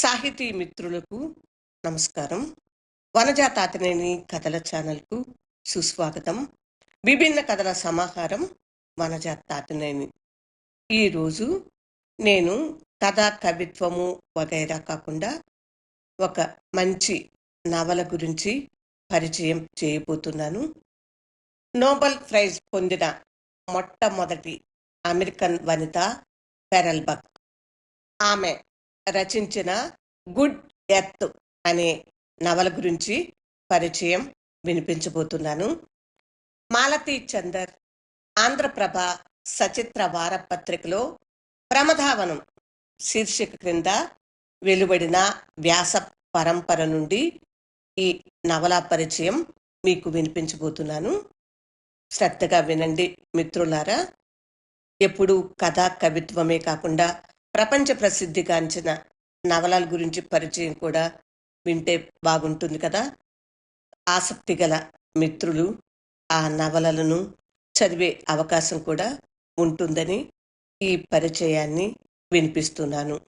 సాహితీ మిత్రులకు నమస్కారం. వనజాతాతనేని కథల ఛానల్కు సుస్వాగతం. విభిన్న కథల సమాహారం వనజా తాతినేని ఈరోజు నేను కథ కవిత్వము వగైరా కాకుండా ఒక మంచి నవల గురించి పరిచయం చేయబోతున్నాను. నోబెల్ ప్రైజ్ పొందిన మొట్టమొదటి అమెరికన్ వనిత పెరల్బక్ ఆమె రచించిన గుడ్ ఎర్త్ అనే నవల గురించి పరిచయం వినిపించబోతున్నాను. మాలతీ చందర్ ఆంధ్రప్రభ సచిత్ర వారపత్రికలో ప్రమధావనం శీర్షిక క్రింద వెలువడిన వ్యాస పరంపర నుండి ఈ నవల పరిచయం మీకు వినిపించబోతున్నాను. శ్రద్ధగా వినండి మిత్రులారా. ఎప్పుడు కథ కవిత్వమే కాకుండా ప్రపంచ ప్రసిద్ధిగాంచిన నవలల గురించి పరిచయం కూడా వింటే బాగుంటుంది కదా. ఆసక్తి గల మిత్రులు ఆ నవలలను చదివే అవకాశం కూడా ఉంటుందని ఈ పరిచయాన్ని వినిపిస్తున్నాను.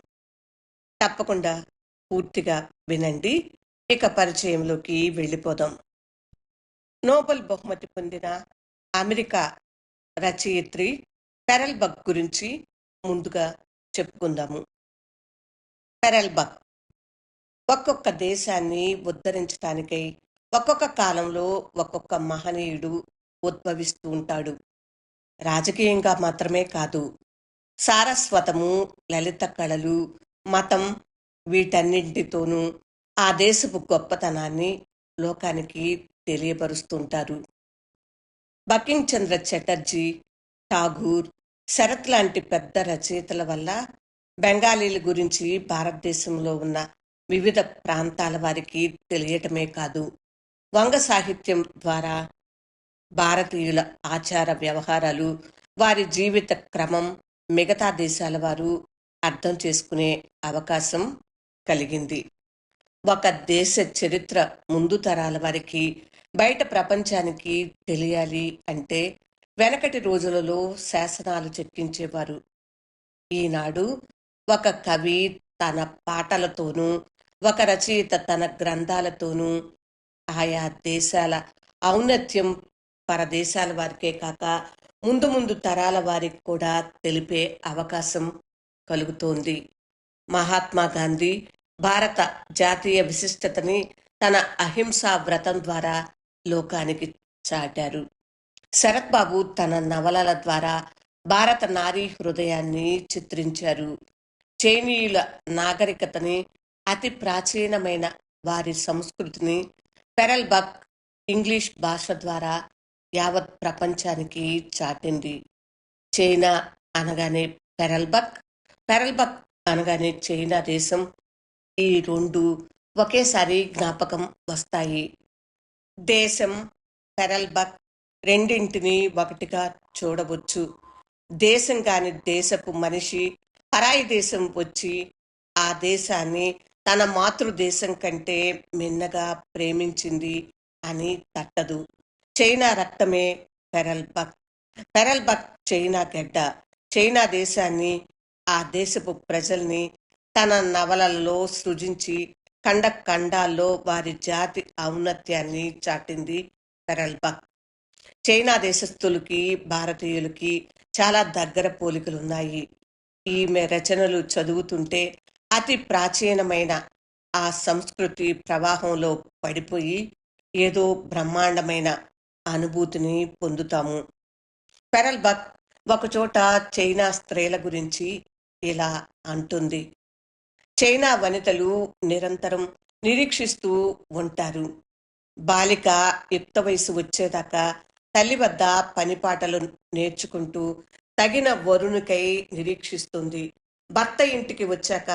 తప్పకుండా పూర్తిగా వినండి. ఇక పరిచయంలోకి వెళ్ళిపోదాం. నోబెల్ బహుమతి పొందిన అమెరికా రచయిత్రి పెరల్ బగ్ గురించి ముందుగా చెప్పుకుందాము. పెరల్ బక్ ఒక్కొక్క దేశాన్ని ఉద్ధరించడానికై ఒక్కొక్క కాలంలో ఒక్కొక్క మహనీయుడు ఉద్భవిస్తూ ఉంటాడు. రాజకీయంగా మాత్రమే కాదు సారస్వతము లలిత కళలు మతం వీటన్నింటితోనూ ఆ దేశపు గొప్పతనాన్ని లోకానికి తెలియపరుస్తుంటారు బకింగ్ చంద్ర చటర్జీ ఠాగూర్ శరత్ లాంటి పెద్ద రచయితల వల్ల బెంగాలీల గురించి భారతదేశంలో ఉన్న వివిధ ప్రాంతాల వారికి తెలియటమే కాదు. వంగ సాహిత్యం ద్వారా భారతీయుల ఆచార వ్యవహారాలు వారి జీవిత క్రమం మిగతా దేశాల వారు అర్థం చేసుకునే అవకాశం కలిగింది. ఒక దేశ చరిత్ర ముందు తరాల వారికి బయట ప్రపంచానికి తెలియాలి అంటే వెనకటి రోజులలో శాసనాలు చెక్కించేవారు ఈనాడు ఒక కవి తన పాటలతోనూ ఒక రచయిత తన గ్రంథాలతోనూ ఆయా దేశాల ఔన్నత్యం పరదేశాల వారికే కాక ముందు ముందు తరాల వారికి కూడా తెలిపే అవకాశం కలుగుతోంది. మహాత్మా గాంధీ భారత జాతీయ విశిష్టతని తన అహింసా వ్రతం ద్వారా లోకానికి చాటారు. శరత్ బాబు తన నవలల ద్వారా భారత నారీ హృదయాన్ని చిత్రించారు. చైనీయుల నాగరికతని అతి ప్రాచీనమైన వారి సంస్కృతిని పెరల్ బక్ ఇంగ్లీష్ భాష ద్వారా యావత్ ప్రపంచానికి చాటింది. చైనా అనగానే పెరల్బక్ పెరల్బక్ అనగానే చైనా దేశం. ఈ రెండు ఒకేసారి జ్ఞాపకం వస్తాయి. దేశం పెరల్బక్ రెండింటిని ఒకటిగా చూడవచ్చు. దేశం కాని దేశపు మనిషి పరాయి దేశం వచ్చి ఆ దేశాన్ని తన మాతృదేశం కంటే మిన్నగా ప్రేమించింది అని తట్టదు. చైనా రక్తమే Pearl Buck Pearl Buck China గడ్డ. చైనా దేశాన్ని ఆ దేశపు ప్రజల్ని తన నవలల్లో సృజించి ఖండ ఖండాల్లో వారి జాతి ఔన్నత్యాన్ని చాటింది పెరల్ బక్. చైనా దేశస్థులకి భారతీయులకి చాలా దగ్గర పోలికలు ఉన్నాయి ఈమె రచనలు చదువుతుంటే అతి ప్రాచీనమైన ఆ సంస్కృతి ప్రవాహంలో పడిపోయి ఏదో బ్రహ్మాండమైన అనుభూతిని పొందుతాము. పెరల్ బక్ ఒకచోట చైనా స్త్రీల గురించి ఇలా అంటుంది. చైనా వనితలు నిరంతరం నిరీక్షిస్తూ ఉంటారు. బాలిక యుక్త వయసు వచ్చేదాకా తల్లి వద్ద పనిపాటలు నేర్చుకుంటూ తగిన వరునికై నిరీక్షిస్తుంది. భర్త ఇంటికి వచ్చాక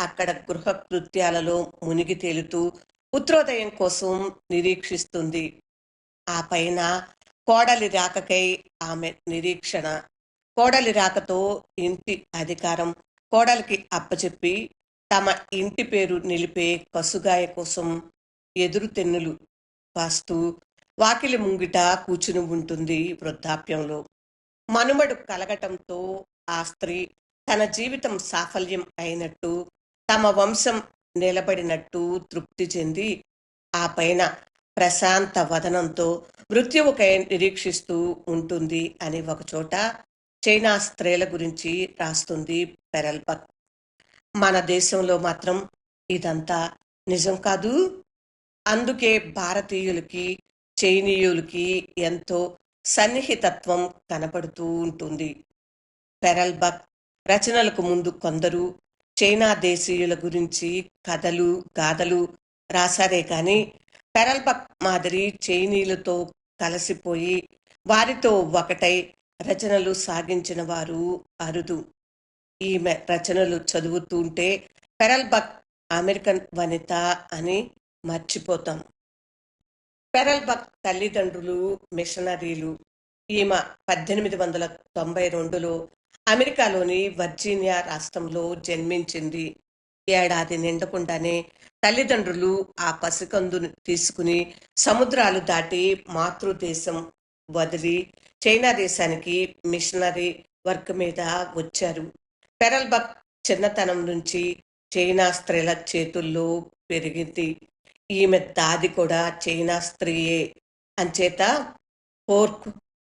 అక్కడ గృహ కృత్యాలలో మునిగి తేలుతూ పుత్రోదయం కోసం నిరీక్షిస్తుంది. ఆ పైన కోడలి రాకకై ఆమె నిరీక్షణ. కోడలి రాకతో ఇంటి అధికారం. కోడలికి అప్పచెప్పి తమ ఇంటి పేరు నిలిపే కసుగాయ కోసం ఎదురు తెన్నులు కాస్తూ వాకిలి ముంగిట కూర్చుని ఉంటుంది వృద్ధాప్యంలో. మనుమడు కలగటంతో ఆ స్త్రీ తన జీవితం సాఫల్యం అయినట్టు తమ వంశం నిలబడినట్టు తృప్తి చెంది ఆ పైన ప్రశాంత వదనంతో మృత్యువుకై నిరీక్షిస్తూ ఉంటుంది అని ఒకచోట చైనా స్త్రీల గురించి రాస్తుంది పెరల్పక్. మన దేశంలో మాత్రం ఇదంతా నిజం కాదు. అందుకే భారతీయులకి చైనీయులకి ఎంతో సన్నిహితత్వం కనపడుతూ ఉంటుంది. పెరల్బక్ రచనలకు ముందు కొందరు చైనా దేశీయుల గురించి కథలు గాథలు రాశారే కానీ పెరల్బక్ మాదిరి చైనీయులతో కలిసిపోయి వారితో ఒకటై రచనలు సాగించిన వారు అరుదు. ఈమె రచనలు చదువుతుంటే పెరల్బక్ అమెరికన్ వనిత అని మర్చిపోతాం. పెరల్బక్ తల్లిదండ్రులు మిషనరీలు ఈమె పద్దెనిమిది వందల తొంభై రెండులో అమెరికాలోని వర్జీనియా రాష్ట్రంలో జన్మించింది. ఏడాది నిండకుండానే తల్లిదండ్రులు ఆ పసికందును తీసుకుని సముద్రాలు దాటి మాతృదేశం వదిలి చైనా దేశానికి మిషనరీ వర్క్ మీద వచ్చారు. పెరల్బక్ చిన్నతనం నుంచి చైనా స్త్రీల చేతుల్లో పెరిగింది. ఈమె దాది కూడా చైనా స్త్రీయే అంచేత ఫోర్క్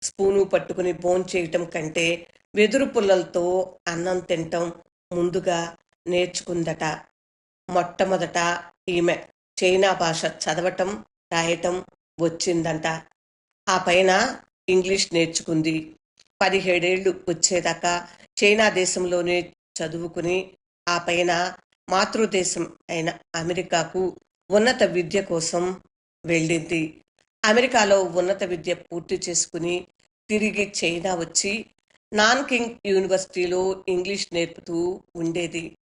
స్పూను పట్టుకుని బోన్ చేయటం కంటే వెదురు పుల్లలతో అన్నం తినటం ముందుగా నేర్చుకుందట. మొట్టమొదట ఈమె చైనా భాష చదవటం రాయటం వచ్చిందంట. ఆ పైన ఇంగ్లీష్ నేర్చుకుంది. పదిహేడేళ్ళు వచ్చేదాకా చైనా దేశంలోనే చదువుకుని ఆ పైన మాతృదేశం అయిన అమెరికాకు ఉన్నత విద్య కోసం వెళ్ళింది. అమెరికాలో ఉన్నత విద్య పూర్తి చేసుకుని తిరిగి చైనా వచ్చి నాన్కింగ్ యూనివర్సిటీలో ఇంగ్లీష్ నేర్పుతూ ఉండేది.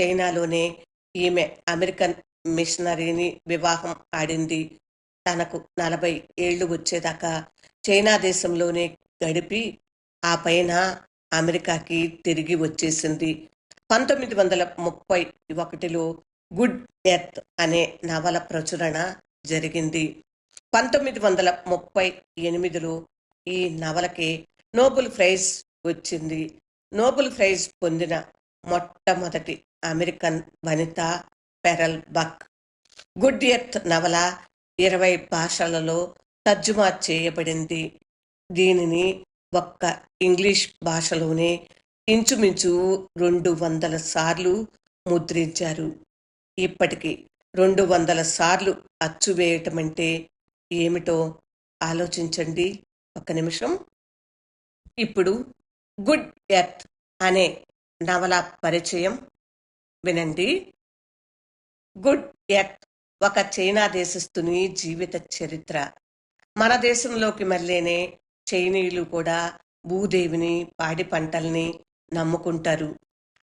చైనాలోనే ఈమె అమెరికన్ మిషనరీని వివాహం ఆడింది. తనకు నలభై ఏళ్ళు వచ్చేదాకా చైనా దేశంలోనే గడిపి ఆ పైన అమెరికాకి తిరిగి వచ్చేసింది. పంతొమ్మిది వందల ముప్పై ఒకటిలో గుడ్ ఎర్త్ అనే నవల ప్రచురణ జరిగింది. పంతొమ్మిది వందల ముప్పై ఎనిమిదిలో ఈ నవలకి నోబెల్ ప్రైజ్ వచ్చింది. నోబెల్ ప్రైజ్ పొందిన మొట్టమొదటి అమెరికన్ వనిత పెరల్ బక్. గుడ్ ఎర్త్ నవల ఇరవై భాషలలో తర్జుమా చేయబడింది. దీనిని ఒక్క ఇంగ్లీష్ భాషలోనే ఇంచుమించు రెండు వందల సార్లు ముద్రించారు. ఇప్పటికి రెండు వందల సార్లు అచ్చు వేయటం అంటే ఏమిటో ఆలోచించండి. ఒక నిమిషం. ఇప్పుడు గుడ్ ఎర్త్ అనే నవల పరిచయం వినండి. గుడ్ ఎర్త్ ఒక చైనా దేశస్థుని జీవిత చరిత్ర. మన దేశంలోకి మళ్ళీనే చైనీయులు కూడా భూదేవిని పాడి పంటల్ని నమ్ముకుంటారు.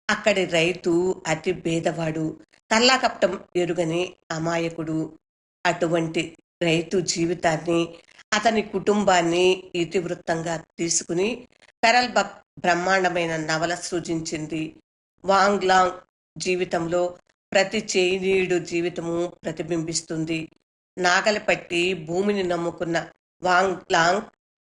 అక్కడి రైతు అతి భేదవాడు కల్లాకప్టం ఎరుగని అమాయకుడు అటువంటి రైతు జీవితాన్ని అతని కుటుంబాన్ని ఇతివృత్తంగా తీసుకుని పెరల్బక్ బ్రహ్మాండమైన నవల సృజించింది. వాంగ్లాంగ్ జీవితంలో ప్రతి చైనీయుడు జీవితము ప్రతిబింబిస్తుంది. నాగలి పట్టి భూమిని నమ్ముకున్న వాంగ్లాంగ్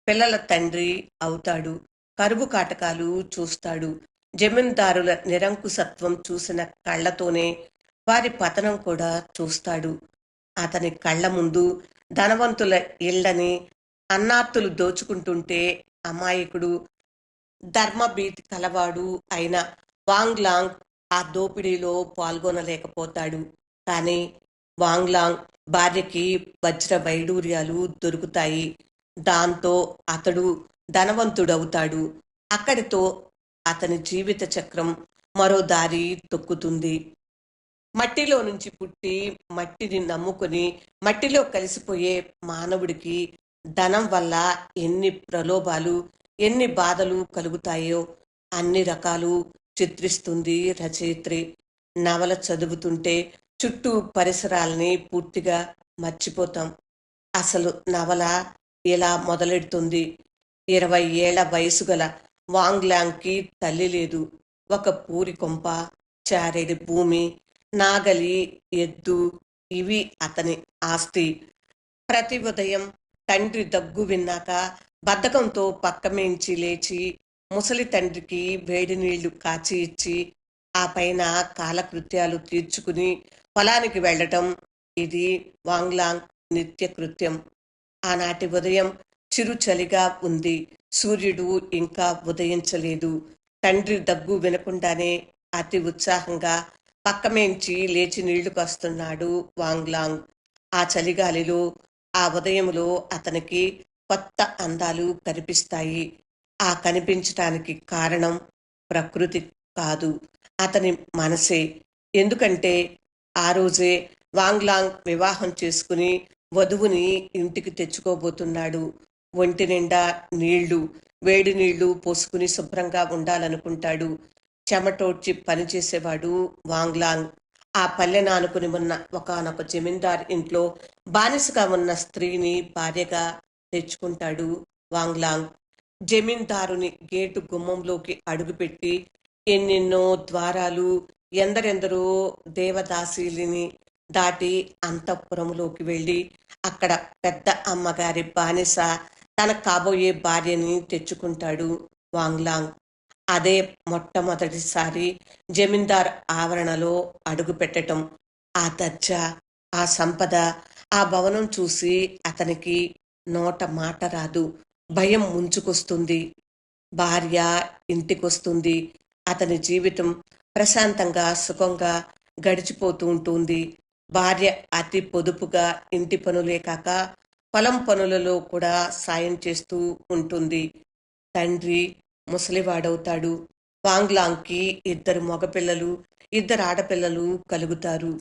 పిల్లల తండ్రి అవుతాడు. కరువు కాటకాలు చూస్తాడు. జమీందారుల నిరంకుశత్వం చూసిన కళ్ళతోనే వారి పతనం కూడా చూస్తాడు. అతని కళ్ళ ముందు ధనవంతుల ఇళ్ళని అన్నార్తులు దోచుకుంటుంటే అమాయకుడు ధర్మభీతి కలవాడు అయిన వాంగ్లాంగ్ ఆ దోపిడీలో పాల్గొనలేకపోతాడు. కానీ వాంగ్లాంగ్ భార్యకి వజ్ర వైడూర్యాలు దొరుకుతాయి. దాంతో అతడు ధనవంతుడవుతాడు. అక్కడితో అతని జీవిత చక్రం మరో దారి తొక్కుతుంది. మట్టిలో నుంచి పుట్టి మట్టిని నమ్ముకొని మట్టిలో కలిసిపోయే మానవుడికి ధనం వల్ల ఎన్ని ప్రలోభాలు ఎన్ని బాధలు కలుగుతాయో అన్ని రకాలు చిత్రిస్తుంది రచయిత్రి. నవల చదువుతుంటే చుట్టూ పరిసరాలని పూర్తిగా మర్చిపోతాం. అసలు నవల ఇలా మొదలెడుతుంది? ఇరవై ఏళ్ళ వయసు గల వాంగ్లాంగ్కి తల్లి లేదు. ఒక పూరి కొంప చారేడు భూమి నాగలి ఎద్దు ఇవి అతని ఆస్తి. ప్రతి ఉదయం తండ్రి దగ్గు విన్నాక బద్ధకంతో పక్కమేంచి లేచి ముసలి తండ్రికి వేడి నీళ్ళు కాచి ఇచ్చి ఆ పైన కాలకృత్యాలు తీర్చుకుని పొలానికి వెళ్ళటం ఇది వాంగ్లాంగ్ నిత్య కృత్యం ఆనాటి ఉదయం చిరు చలిగా ఉంది. సూర్యుడు ఇంకా ఉదయించలేదు. తండ్రి దగ్గు వినకుండానే అతి ఉత్సాహంగా పక్కమేంచి లేచి నీళ్ళుకొస్తున్నాడు వాంగ్లాంగ్. ఆ చలిగాలిలో ఆ ఉదయంలో అతనికి కొత్త అందాలు కనిపిస్తాయి. ఆ కనిపించటానికి కారణం ప్రకృతి కాదు అతని మనసే. ఎందుకంటే ఆ రోజే వాంగ్లాంగ్ వివాహం చేసుకుని వధువుని ఇంటికి తెచ్చుకోబోతున్నాడు. ఒంటి నిండా నీళ్ళు వేడి నీళ్ళు పోసుకుని శుభ్రంగా ఉండాలనుకుంటాడు. చెమటోడ్చి పనిచేసేవాడు వాంగ్లాంగ్. ఆ పల్లెన ఆనుకుని ఉన్న ఒకనొక జమీందార్ ఇంట్లో బానిసగా ఉన్న స్త్రీని భార్యగా తెచ్చుకుంటాడు వాంగ్లాంగ్. జమీందారుని గేటు గుమ్మంలోకి అడుగుపెట్టి ఎన్నెన్నో ద్వారాలు ఎందరెందరో దేవదాసీలిని దాటి అంతఃపురంలోకి వెళ్ళి అక్కడ పెద్ద అమ్మగారి బానిస తన కాబోయే భార్యని తెచ్చుకుంటాడు వాంగ్లాంగ్. అదే మొట్టమొదటిసారి జమీందార్ ఆవరణలో అడుగు పెట్టటం. ఆ దర్జా ఆ సంపద ఆ భవనం చూసి అతనికి నోట మాట రాదు. భయం ముంచుకొస్తుంది. భార్య ఇంటికొస్తుంది. అతని జీవితం ప్రశాంతంగా సుఖంగా గడిచిపోతూ ఉంటుంది. భార్య అతి పొదుపుగా ఇంటి పనులే కాక పొలం పనులలో కూడా సాయం చేస్తూ ఉంటుంది. తండ్రి ముసలివాడవుతాడు. వాంగ్లాంగ్కి ఇద్దరు మగపిల్లలు ఇద్దరు ఆడపిల్లలు కలుగుతారు.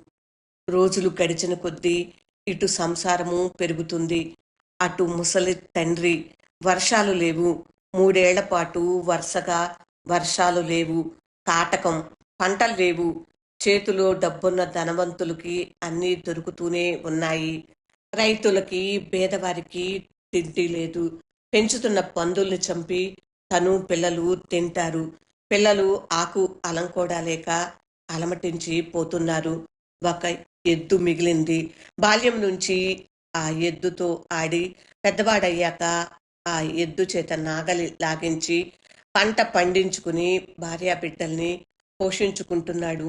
రోజులు గడిచిన కొద్దీ ఇటు సంసారము పెరుగుతుంది. అటు ముసలి తండ్రి వర్షాలు లేవు. మూడేళ్ళ పాటు వరుసగా వర్షాలు లేవు. కాటకం పంటలు లేవు. చేతిలో డబ్బున్న ధనవంతులకి అన్నీ దొరుకుతూనే ఉన్నాయి. రైతులకి పేదవారికి తిండి లేదు. పెంచుతున్న పందుల్ని చంపి తను పిల్లలు తింటారు. పిల్లలు ఆకు అలంకోడాలేక అలమటించి పోతున్నారు. ఒక ఎద్దు మిగిలింది. బాల్యం నుంచి ఆ ఎద్దుతో ఆడి పెద్దవాడయ్యాక ఆ ఎద్దు చేత నాగలి లాగించి పంట పండించుకుని భార్యా బిడ్డల్ని పోషించుకుంటున్నాడు.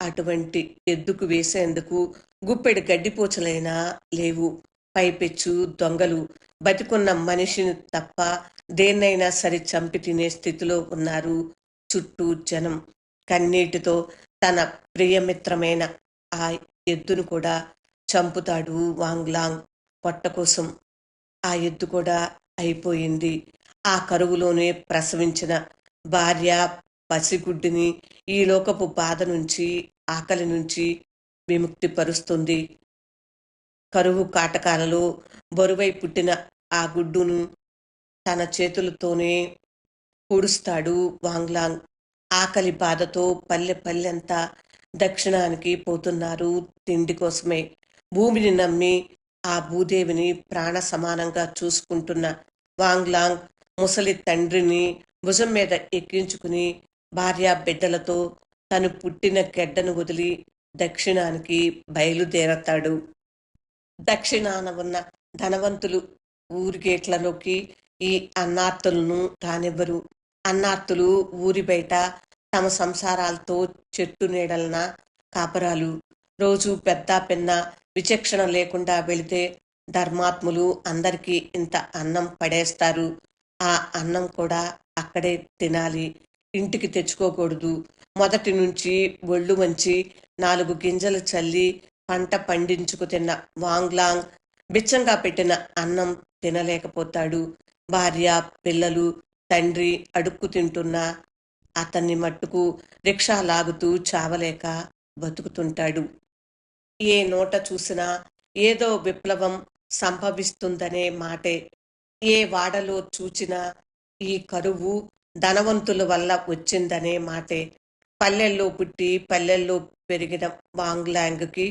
అటువంటి ఎద్దుకు వేసేందుకు గుప్పెడు గడ్డిపోచలైనా లేవు. పైపెచ్చు దొంగలు బతికున్న మనిషిని తప్ప దేన్నైనా సరి చంపి తినే స్థితిలో ఉన్నారు చుట్టూ జనం. కన్నీటితో తన ప్రియమిత్రమైన ఆ ఎద్దును కూడా చంపుతాడు వాంగ్లాంగ్ పొట్ట కోసం. ఆ ఎద్దు కూడా అయిపోయింది. ఆ కరువులోనే ప్రసవించిన భార్య పసిగుడ్డిని ఈ లోకపు బాధ నుంచి ఆకలి నుంచి విముక్తి పరుస్తుంది కరువు కాటకాలలో బరువై పుట్టిన ఆ గుడ్డును తన చేతులతోనే పొడుస్తాడు వాంగ్లాంగ్. ఆకలి బాధతో పల్లె పల్లెంతా దక్షిణానికి పోతున్నారు తిండి కోసమే. భూమిని నమ్మి ఆ భూదేవిని ప్రాణ సమానంగా చూసుకుంటున్న వాంగ్లాంగ్ ముసలి తండ్రిని భుజం మీద ఎక్కించుకుని భార్యా బిడ్డలతో తను పుట్టిన గెడ్డను వదిలి దక్షిణానికి బయలుదేరతాడు. దక్షిణాన ఉన్న ధనవంతులు ఊరిగేట్లలోకి ఈ అన్నార్తులను కానివ్వరు అన్నార్తులు ఊరి బయట తమ సంసారాలతో చెట్టు నీడలన కాపరాలు. రోజు పెద్ద పెన్న విచక్షణ లేకుండా వెళితే ధర్మాత్ములు అందరికీ ఇంత అన్నం పడేస్తారు. ఆ అన్నం కూడా అక్కడే తినాలి. ఇంటికి తెచ్చుకోకూడదు. మొదటి నుంచి ఒళ్ళు వంచి నాలుగు గింజలు చల్లి పంట పండించుకు తిన్న వాంగ్లాంగ్ బిచ్చంగా పెట్టిన అన్నం తినలేకపోతాడు. భార్య పిల్లలు తండ్రి అడుక్కు తింటున్నా అతన్ని మట్టుకు రిక్షా లాగుతూ చావలేక బతుకుతుంటాడు. ఏ నోట చూసినా ఏదో విప్లవం సంభవిస్తుందనే మాటే. ఏ వాడలో చూచినా ఈ కరువు ధనవంతుల వల్ల వచ్చిందనే మాటే. పల్లెల్లో పుట్టి పల్లెల్లో పెరిగిన వాంగ్లాంగ్కి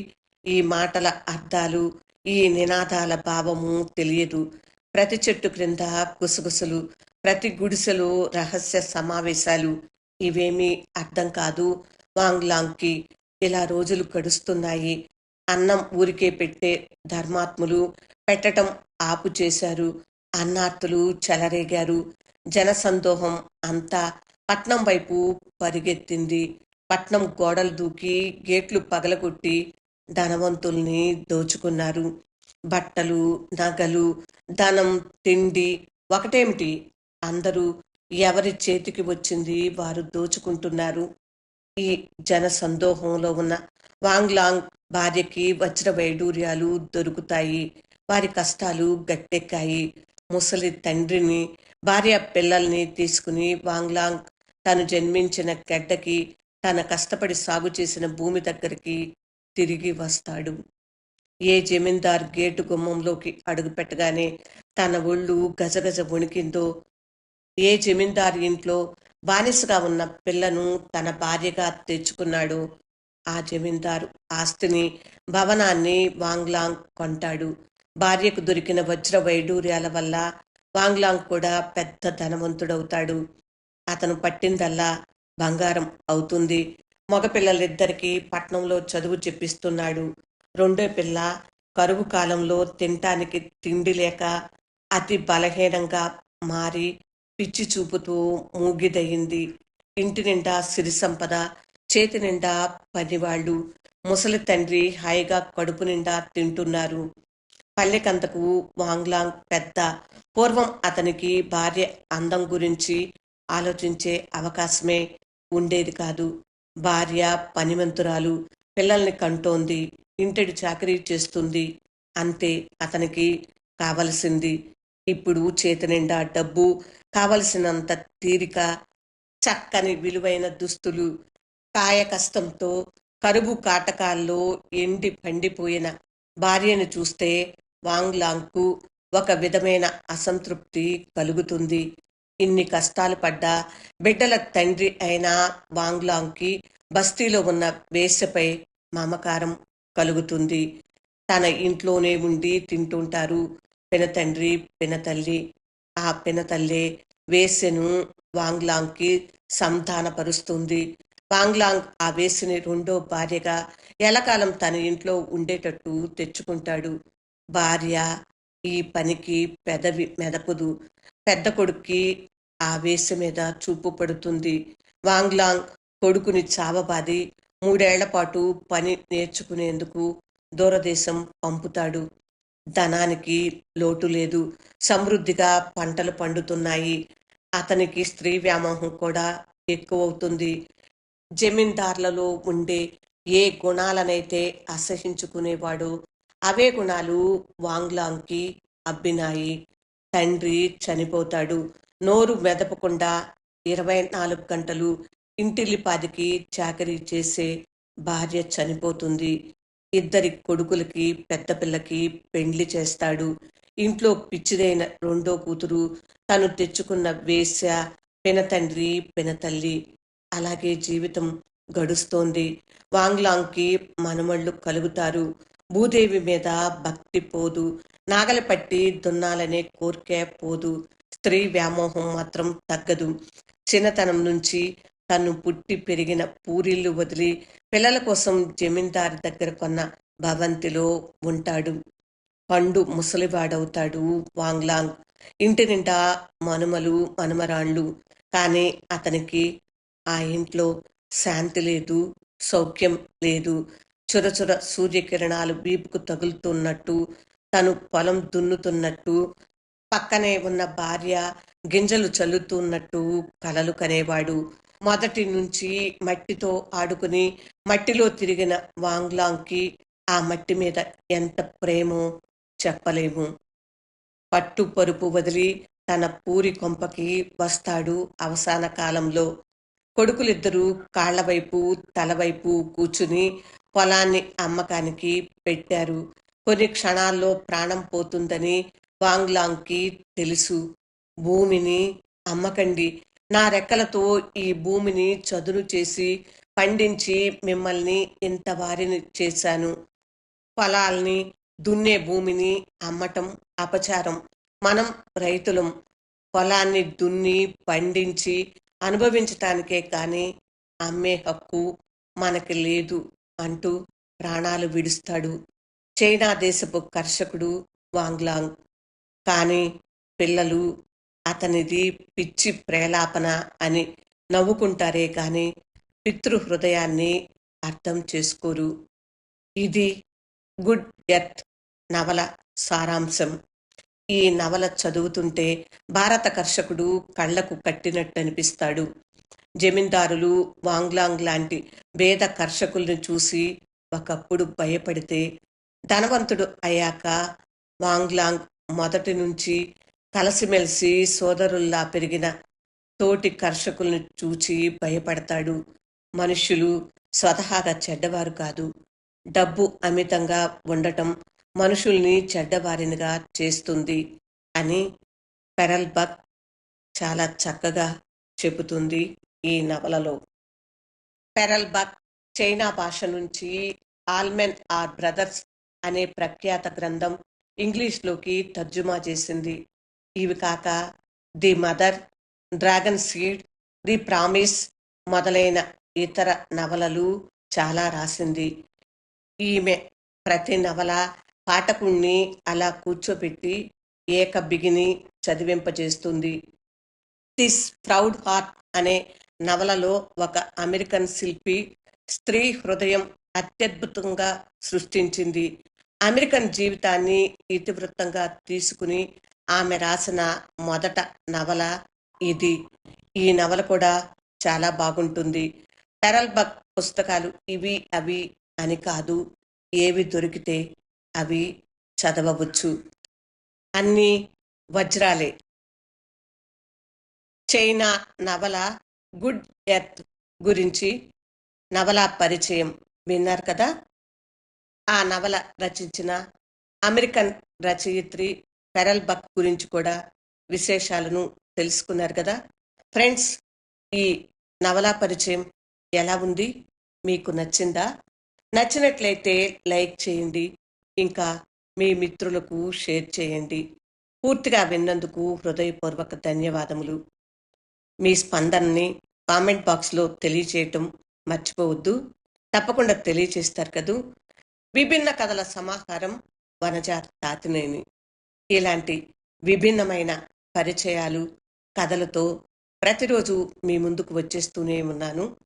ఈ మాటల అర్థాలు ఈ నినాదాల భావము తెలియదు. ప్రతి చెట్టు క్రింద గుసగుసలు ప్రతి గుడిసెలో రహస్య సమావేశాలు ఇవేమీ అర్థం కాదు. వాంగ్లాంగ్కి ఇలా రోజులు గడుస్తున్నాయి. అన్నం ఊరికే పెట్టే ధర్మాత్ములు పెట్టటం ఆపు చేశారు. అన్నార్తులు చెలరేగారు. జనసందోహం అంతా పట్నం వైపు పరిగెత్తింది. పట్నం గోడలు దూకి గేట్లు పగలగొట్టి ధనవంతుల్ని దోచుకున్నారు. బట్టలు నగలు ధనం తిండి ఒకటేమిటి? అందరూ ఎవరి చేతికి వచ్చింది వారు దోచుకుంటున్నారు. ఈ జన సందోహంలో ఉన్న వాంగ్లాంగ్ భార్యకి వజ్ర వైడూర్యాలు దొరుకుతాయి. వారి కష్టాలు గట్టెక్కాయి. ముసలి తండ్రిని భార్య పిల్లల్ని తీసుకుని వాంగ్లాంగ్ తను జన్మించిన గడ్డకి తన కష్టపడి సాగు చేసిన భూమి దగ్గరికి తిరిగి వస్తాడు. ఏ జమీందార్ గేటు గుమ్మంలోకి అడుగుపెట్టగానే తన ఒళ్ళు గజగజ వణికిందో. ఏ జమీందార్ ఇంట్లో బానిసగా ఉన్న పిల్లను తన భార్యగా తెచ్చుకున్నాడు. ఆ జమీందారు ఆస్తిని భవనాన్ని వాంగ్లాంగ్ కొంటాడు. భార్యకు దొరికిన వజ్ర వైడూర్యాల వల్ల వాంగ్లాంగ్ కూడా పెద్ద ధనవంతుడవుతాడు. అతను పట్టిందల్లా బంగారం అవుతుంది. మగపిల్లలిద్దరికీ పట్నంలో చదువు చెప్పిస్తున్నాడు. రెండో పిల్ల కరువు కాలంలో తినటానికి తిండి లేక అతి బలహీనంగా మారి పిచ్చి చూపుతూ మూగిదయింది. ఇంటి నిండా సిరి సంపద చేతి నిండా పనివాళ్ళు ముసలి తండ్రి హాయిగా కడుపు నిండా తింటున్నారు. పల్లెకంతకు వాంగ్లాంగ్ పెద్ద. పూర్వం అతనికి భార్య అందం గురించి ఆలోచించే అవకాశమే ఉండేది కాదు. భార్య పనిమంతురాలు పిల్లల్ని కంటోంది ఇంటెడు చాకరీ చేస్తుంది. అంతే అతనికి కావలసింది. ఇప్పుడు చేతి నిండా డబ్బు కావలసినంత తీరిక చక్కని విలువైన దుస్తులు కాయ కష్టంతో కరువు కాటకాల్లో ఎండి పండిపోయిన భార్యను చూస్తే వాంగ్లాంగ్కు ఒక విధమైన అసంతృప్తి కలుగుతుంది. ఇన్ని కష్టాలు పడ్డా బిడ్డల తండ్రి అయిన వాంగ్లాంగ్కి బస్తీలో ఉన్న వేసపై మమకారం కలుగుతుంది. తన ఇంట్లోనే ఉండి తింటుంటారు పెనతండ్రి పెనతల్లి ఆ పెనతల్లే వేసెను వాంగ్లాంగ్కి సంధానపరుస్తుంది. వాంగ్లాంగ్ ఆ వేసుని రెండో భార్యగా ఎలకాలం తన ఇంట్లో ఉండేటట్టు తెచ్చుకుంటాడు. భార్య ఈ పనికి పెదవి మెదపదు. పెద్ద కొడుక్కి ఆ వేస మీద చూపు పడుతుంది. వాంగ్లాంగ్ కొడుకుని చావబాది మూడేళ్ళ పాటు పని నేర్చుకునేందుకు దూరదేశం పంపుతాడు. ధనానికి లోటు లేదు. సమృద్ధిగా పంటలు పండుతున్నాయి. అతనికి స్త్రీ వ్యామోహం కూడా ఎక్కువవుతుంది. జమీందార్లలో ఉండే ఏ గుణాలనైతే అసహించుకునేవాడు అవే గుణాలు వాంగ్లాంగ్కి అబ్బినాయి. తండ్రి చనిపోతాడు. నోరు మెదపకుండా ఇరవై నాలుగు గంటలు ఇంటిల్లిపాదికి చాకరీ చేసే భార్య చనిపోతుంది. ఇద్దరి కొడుకులకి పెద్ద పిల్లకి పెండ్లి చేస్తాడు. ఇంట్లో పిచ్చిదైన రెండో కూతురు తను తెచ్చుకున్న వేశ్య పినతండ్రి పినతల్లి. అలాగే జీవితం గడుస్తోంది. వాంగ్లాంగ్కి మనమళ్ళు కలుగుతారు. భూదేవి మీద భక్తి పోదు. నాగలపట్టి దున్నాలనే కోరికే పోదు. స్త్రీ వ్యామోహం మాత్రం తగ్గదు. చిన్నతనం నుంచి తను పుట్టి పెరిగిన పూరిళ్ళు వదిలి పిల్లల కోసం జమీందారు దగ్గర కొన్న భవంతిలో ఉంటాడు. పండు ముసలివాడవుతాడు వాంగ్లాంగ్. ఇంటి నిండా మనుమలు మనుమరాళ్ళు. కానీ అతనికి ఆ ఇంట్లో శాంతి లేదు సౌఖ్యం లేదు. చురచుర సూర్యకిరణాలు వీపుకు తగులుతున్నట్టు తను పొలం దున్నుతున్నట్టు పక్కనే ఉన్న భార్య గింజలు చల్లుతున్నట్టు కలలు కనేవాడు. మొదటి నుంచి మట్టితో ఆడుకుని మట్టిలో తిరిగిన వాంగ్లాంగ్కి ఆ మట్టి మీద ఎంత ప్రేమో చెప్పలేము. పట్టు పరుపు వదిలి తన పూరి కొంపకి వస్తాడు అవసాన కాలంలో. కొడుకులిద్దరూ కాళ్ళవైపు తలవైపు తల వైపు కూర్చుని పొలాన్ని అమ్మకానికి పెట్టారు. కొన్ని క్షణాల్లో ప్రాణం పోతుందని వాంగ్లాంగ్కి తెలుసు. భూమిని అమ్మకండి. నా రెక్కలతో ఈ భూమిని చదును చేసి పండించి మిమ్మల్ని ఇంత వారిని చేశాను. పొలాల్ని దున్నే భూమిని అమ్మటం అపచారం. మనం రైతులం. పొలాన్ని దున్ని పండించి అనుభవించటానికే కానీ అమ్మే హక్కు మనకి లేదు అంటూ ప్రాణాలు విడుస్తాడు. చైనా దేశపు కర్షకుడు వాంగ్లాంగ్. కానీ పిల్లలు అతనిది పిచ్చి ప్రేలాపన అని నవ్వుకుంటారే కానీ పితృ హృదయాన్ని అర్థం చేసుకోరు. ఇది గుడ్ ఎర్త్ నవల సారాంశం. ఈ నవల చదువుతుంటే భారత కర్షకుడు కళ్ళకు కట్టినట్టు అనిపిస్తాడు జమీందారులు వాంగ్లాంగ్ లాంటి భేద కర్షకుల్ని చూసి ఒకప్పుడు భయపడితే ధనవంతుడు అయ్యాక వాంగ్లాంగ్ మొదటి నుంచి కలిసిమెలిసి సోదరుల్లా పెరిగిన తోటి కర్షకుల్ని చూచి భయపడతాడు. మనుష్యులు స్వతహాగా చెడ్డవారు కాదు. డబ్బు అమితంగా ఉండటం మనుషుల్ని చెడ్డవారినిగా చేస్తుంది అని పెరల్బక్ చాలా చక్కగా చెబుతుంది ఈ నవలలో. పెరల్బక్ చైనా భాష నుంచి ఆల్మెన్ ఆర్ బ్రదర్స్ అనే ప్రఖ్యాత గ్రంథం ఇంగ్లీష్లోకి తర్జుమా చేసింది. ఇవి కాక the Mother Dragon Seed the Promise మొదలైన ఇతర నవలలు చాలా రాసింది. ఈమె ప్రతి నవల పాఠకుణ్ణి అలా కూర్చోబెట్టి ఏక బిగిని చదివింపజేస్తుంది. దిస్ ప్రౌడ్ హార్ట్ అనే నవలలో ఒక అమెరికన్ శిల్పి స్త్రీ హృదయం అత్యద్భుతంగా సృష్టించింది. అమెరికన్ జీవితాన్ని ఇతివృత్తంగా తీసుకుని ఆమె రాసిన మొదట నవల ఇది. ఈ నవల కూడా చాలా బాగుంటుంది. పెరల్బక్ పుస్తకాలు ఇవి అవి అని కాదు. ఏవి దొరికితే అవి చదవవచ్చు. అన్నీ వజ్రాలే. చైనా నవల గుడ్ ఎర్త్ గురించి నవల పరిచయం విన్నారు కదా? ఆ నవల రచించిన అమెరికన్ రచయిత్రి పెరల్ బక్ గురించి కూడా విశేషాలను తెలుసుకున్నారు కదా. ఫ్రెండ్స్ ఈ నవలా పరిచయం ఎలా ఉంది? మీకు నచ్చిందా? నచ్చినట్లయితే లైక్ చేయండి. ఇంకా మీ మిత్రులకు షేర్ చేయండి. పూర్తిగా విన్నందుకు హృదయపూర్వక ధన్యవాదములు. మీ స్పందనని కామెంట్ బాక్స్లో తెలియచేయటం మర్చిపోవద్దు. తప్పకుండా తెలియచేస్తారు కదూ. విభిన్న కథల సమాహారం వనజార్ తాతినేని ఇలాంటి విభిన్నమైన పరిచయాలు కథలతో ప్రతిరోజు మీ ముందుకు వచ్చేస్తూనే ఉన్నాను.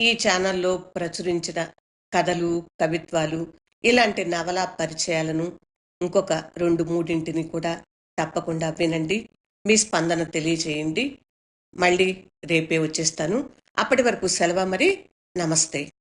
ఈ ఛానల్లో ప్రచురించిన కథలు కవిత్వాలు ఇలాంటి నవల పరిచయాలను ఇంకొక రెండు మూడింటిని కూడా తప్పకుండా వినండి. మీ స్పందన తెలియజేయండి. మళ్ళీ రేపే వచ్చేస్తాను. అప్పటి వరకు సెలవు మరి నమస్తే.